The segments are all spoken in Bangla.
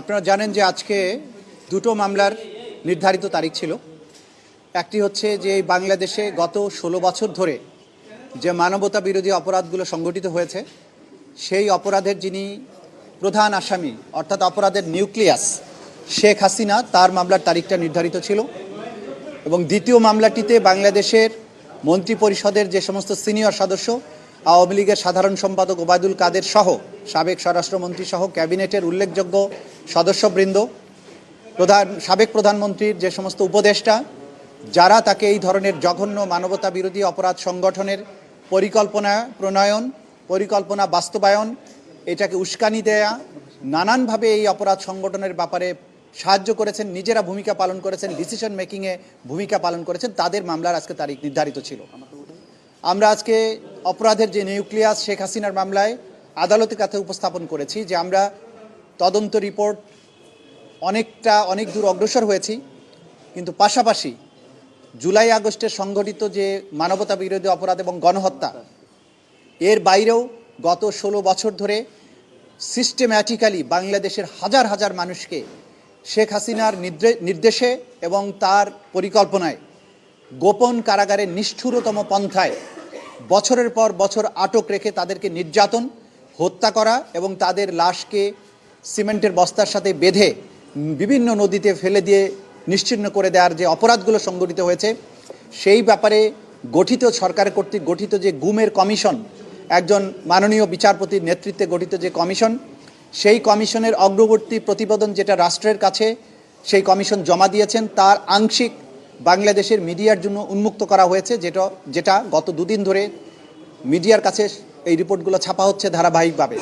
আপনারা জানেন যে আজকে দুটো মামলার নির্ধারিত তারিখ ছিল। একটি হচ্ছে যে বাংলাদেশে গত ষোলো বছর ধরে যে মানবতা বিরোধী অপরাধগুলো সংগঠিত হয়েছে, সেই অপরাধের যিনি প্রধান আসামি, অর্থাৎ অপরাধের নিউক্লিয়াস শেখ হাসিনা, তার মামলার তারিখটা নির্ধারিত ছিল এবং দ্বিতীয় মামলাটিতে বাংলাদেশের মন্ত্রী পরিষদের যে সমস্ত সিনিয়র সদস্য আওয়ামী লীগের সাধারণ সম্পাদক ওবায়দুল কাদের সহ সাবেক স্বরাষ্ট্রমন্ত্রী সহ ক্যাবিনেটের উল্লেখযোগ্য সদস্যবৃন্দ, প্রধান, সাবেক প্রধানমন্ত্রীর যে সমস্ত উপদেষ্টা, যারা তাকে এই ধরনের জঘন্য মানবতা বিরোধী অপরাধ সংগঠনের পরিকল্পনা প্রণয়ন, পরিকল্পনা বাস্তবায়ন, এটাকে উস্কানি দেয়া, নানানভাবে এই অপরাধ সংগঠনের ব্যাপারে সাহায্য করেছেন, নিজেরা ভূমিকা পালন করেছেন ডিসিশন মেকিংয়ে ভূমিকা পালন করেছেন, তাদের মামলার আজকে তারিখ নির্ধারিত ছিল। আমরা আজকে অপরাধের যে নিউক্লিয়াস শেখ হাসিনার মামলায় আদালতের কাছে উপস্থাপন করেছি যে আমরা তদন্ত রিপোর্ট অনেকটা, অনেক দূর অগ্রসর হয়েছি, কিন্তু পাশাপাশি জুলাই আগস্টে সংঘটিত যে মানবতা বিরোধী অপরাধ এবং গণহত্যা, এর বাইরেও গত ষোলো বছর ধরে সিস্টেম্যাটিক্যালি বাংলাদেশের হাজার হাজার মানুষকে শেখ হাসিনার নির্দে- নির্দেশে এবং তার পরিকল্পনায় গোপন কারাগারে নিষ্ঠুরতম পন্থায় বছরের পর বছর আটক রেখে তাদেরকে নির্যাতন, হত্যা করা এবং তাদের লাশকে সিমেন্টের বস্তার সাথে বেঁধে বিভিন্ন নদীতে ফেলে দিয়ে নিশ্চিহ্ন করে দেওয়ার যে অপরাধগুলো সংগঠিত হয়েছে, সেই ব্যাপারে গঠিত সরকার কর্তৃক গঠিত যে গুমের কমিশন, একজন মাননীয় বিচারপতির নেতৃত্বে গঠিত যে কমিশন, সেই কমিশনের অগ্রবর্তী প্রতিবেদন যেটা রাষ্ট্রের কাছে, সেই কমিশন জমা দিয়েছেন, তার আংশিক বাংলাদেশের মিডিয়ার জন্য উন্মুক্ত করা হয়েছে, যেটা যেটা গত দুদিন ধরে মিডিয়ার কাছে এই রিপোর্টগুলো ছাপা হচ্ছে ধারাবাহিকভাবে।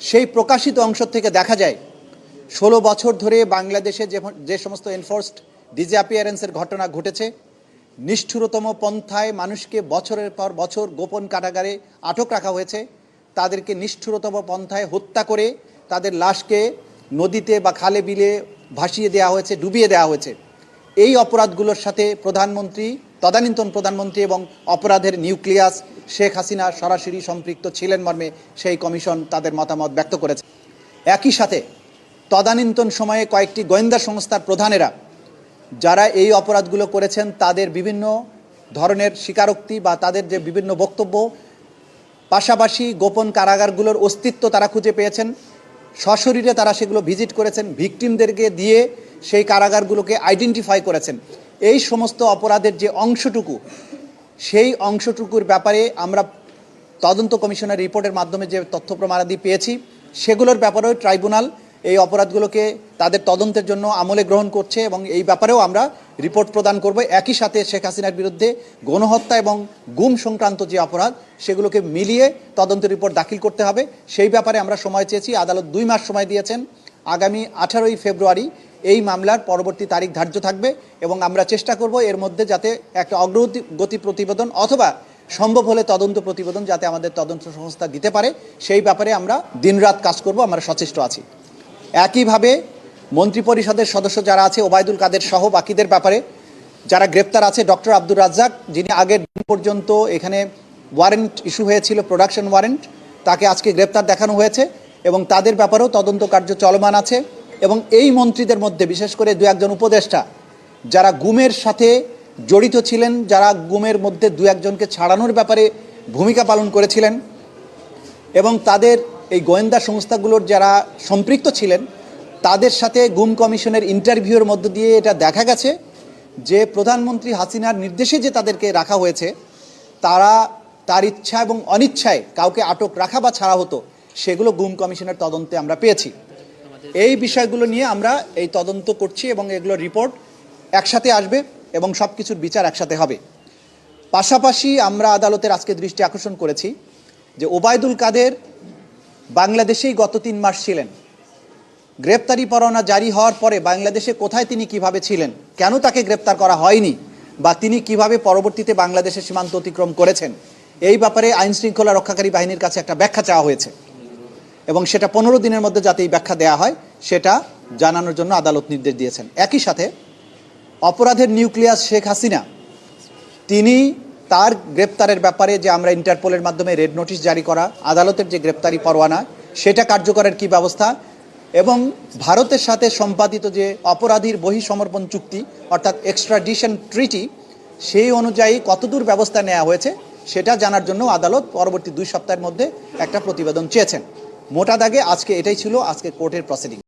সেই প্রকাশিত অংশ থেকে দেখা যায়, ষোলো বছর ধরে বাংলাদেশে যে যে সমস্ত এনফোর্সড ডিজঅ্যাপিয়ারেন্সের ঘটনা ঘটেছে, নিষ্ঠুরতম পন্থায় মানুষকে বছরের পর বছর গোপন কারাগারে আটক রাখা হয়েছে, তাদেরকে নিষ্ঠুরতম পন্থায় হত্যা করে তাদের লাশকে নদীতে বা খালে বিলে ভাসিয়ে দেওয়া হয়েছে, ডুবিয়ে দেওয়া হয়েছে। এই অপরাধগুলোর সাথে প্রধানমন্ত্রী, তদানীন্তন প্রধানমন্ত্রী এবং অপরাধের নিউক্লিয়াস শেখ হাসিনা সরাসরি সম্পৃক্ত ছিলেন মর্মে সেই কমিশন তাদের মতামত ব্যক্ত করেছে। একই সাথে তদানীন্তন সময়ে কয়েকটি গোয়েন্দা সংস্থার প্রধানেরা যারা এই অপরাধগুলো করেছেন, তাদের বিভিন্ন ধরনের স্বীকারোক্তি বা তাদের যে বিভিন্ন বক্তব্য, পাশাপাশি গোপন কারাগারগুলোর অস্তিত্ব তারা খুঁজে পেয়েছেন। সশরীরে তারা সেগুলো ভিজিট করেছেন। ভিকটিমদেরকে দিয়ে সেই কারাগারগুলোকে আইডেন্টিফাই করেছেন। এই সমস্ত অপরাধের যে অংশটুকু, সেই অংশটুকুর ব্যাপারে আমরা তদন্ত কমিশনের রিপোর্টের মাধ্যমে যে তথ্য প্রমাণাদি পেয়েছি, সেগুলোর ব্যাপারেও ট্রাইব্যুনাল এই অপরাধগুলোকে তাদের তদন্তের জন্য আমলে গ্রহণ করছে এবং এই ব্যাপারেও আমরা রিপোর্ট প্রদান করব। একই সাথে শেখ হাসিনার বিরুদ্ধে গণহত্যা এবং গুম সংক্রান্ত যে অপরাধ, সেগুলোকে মিলিয়ে তদন্ত রিপোর্ট দাখিল করতে হবে। সেই ব্যাপারে আমরা সময় চেয়েছি, আদালত দুই মাস সময় দিয়েছেন। আগামী আঠারোই ফেব্রুয়ারি এই মামলার পরবর্তী তারিখ ধার্য থাকবে এবং আমরা চেষ্টা করব এর মধ্যে যাতে একটা অগ্রগতি গতি প্রতিবেদন অথবা সম্ভব হলে তদন্ত প্রতিবেদন যাতে আমাদের তদন্ত সংস্থা দিতে পারে, সেই ব্যাপারে আমরা দিনরাত কাজ করব, আমরা সচেষ্ট আছি। একইভাবে মন্ত্রিপরিষদের সদস্য যারা আছে, ওবায়দুল কাদের সহ বাকিদের ব্যাপারে যারা গ্রেপ্তার আছে, ডক্টর আব্দুর রাজ্জাক, যিনি আগের দিন পর্যন্ত এখানে ওয়ারেন্ট ইস্যু হয়েছিল, প্রোডাকশন ওয়ারেন্ট, তাকে আজকে গ্রেপ্তার দেখানো হয়েছে। এবং তাদের ব্যাপারেও তদন্ত কার্য চলমান আছে এবং এই মন্ত্রীদের মধ্যে, বিশেষ করে দু একজন উপদেষ্টা, যারা গুমের সাথে জড়িত ছিলেন, যারা গুমের মধ্যে দু একজনকে ছাড়ানোর ব্যাপারে ভূমিকা পালন করেছিলেন এবং তাদের এই গোয়েন্দা সংস্থাগুলোর যারা সম্পৃক্ত ছিলেন, তাদের সাথে গুম কমিশনের ইন্টারভিউর মধ্য দিয়ে এটা দেখা গেছে যে প্রধানমন্ত্রী হাসিনার নির্দেশে যে তাদেরকে রাখা হয়েছে, তারা তার ইচ্ছা এবং অনিচ্ছায় কাউকে আটক রাখা বা ছাড়া হতো সেগুলো গুম কমিশনের তদন্তে আমরা পেয়েছি। এই বিষয়গুলো নিয়ে আমরা এই তদন্ত করছি এবং এগুলো রিপোর্ট একসাথে আসবে এবং সব কিছুর বিচার একসাথে হবে। পাশাপাশি আমরা আদালতের আজকে দৃষ্টি আকর্ষণ করেছি যে ওবায়দুল কাদের বাংলাদেশেই গত তিন মাস ছিলেন। গ্রেপ্তারি পরোয়ানা জারি হওয়ার পরে বাংলাদেশে কোথায় তিনি কীভাবে ছিলেন, কেন তাকে গ্রেপ্তার করা হয়নি বা তিনি কীভাবে পরবর্তীতে বাংলাদেশের সীমান্ত অতিক্রম করেছেন, এই ব্যাপারে আইন শৃঙ্খলা রক্ষাকারী বাহিনীর কাছে একটা ব্যাখ্যা চাওয়া হয়েছে। এবং সেটা পনেরো দিনের মধ্যে যাতে এই ব্যাখ্যা দেওয়া হয়, সেটা জানানোর জন্য আদালত নির্দেশ দিয়েছেন। একই সাথে অপরাধের নিউক্লিয়াস শেখ হাসিনা, তিনি তার গ্রেপ্তারের ব্যাপারে যে আমরা ইন্টারপোলের মাধ্যমে রেড নোটিশ জারি করা, আদালতের যে গ্রেপ্তারি পরোয়ানা, সেটা কার্যকরের কি ব্যবস্থা? এবং ভারতের সাথে সম্পাদিত যে অপরাধীর বহিঃসমর্পণ চুক্তি, অর্থাৎ এক্সট্রাডিশন ট্রিটি সেই অনুযায়ী কতদূর ব্যবস্থা নেওয়া হয়েছে, সেটা জানার জন্য আদালত পরবর্তী দুই সপ্তাহের মধ্যে একটা প্রতিবেদন চেয়েছেন। মোটা দাগে আজকে এটাই ছিল আজকে কোর্টের প্রসিডিং।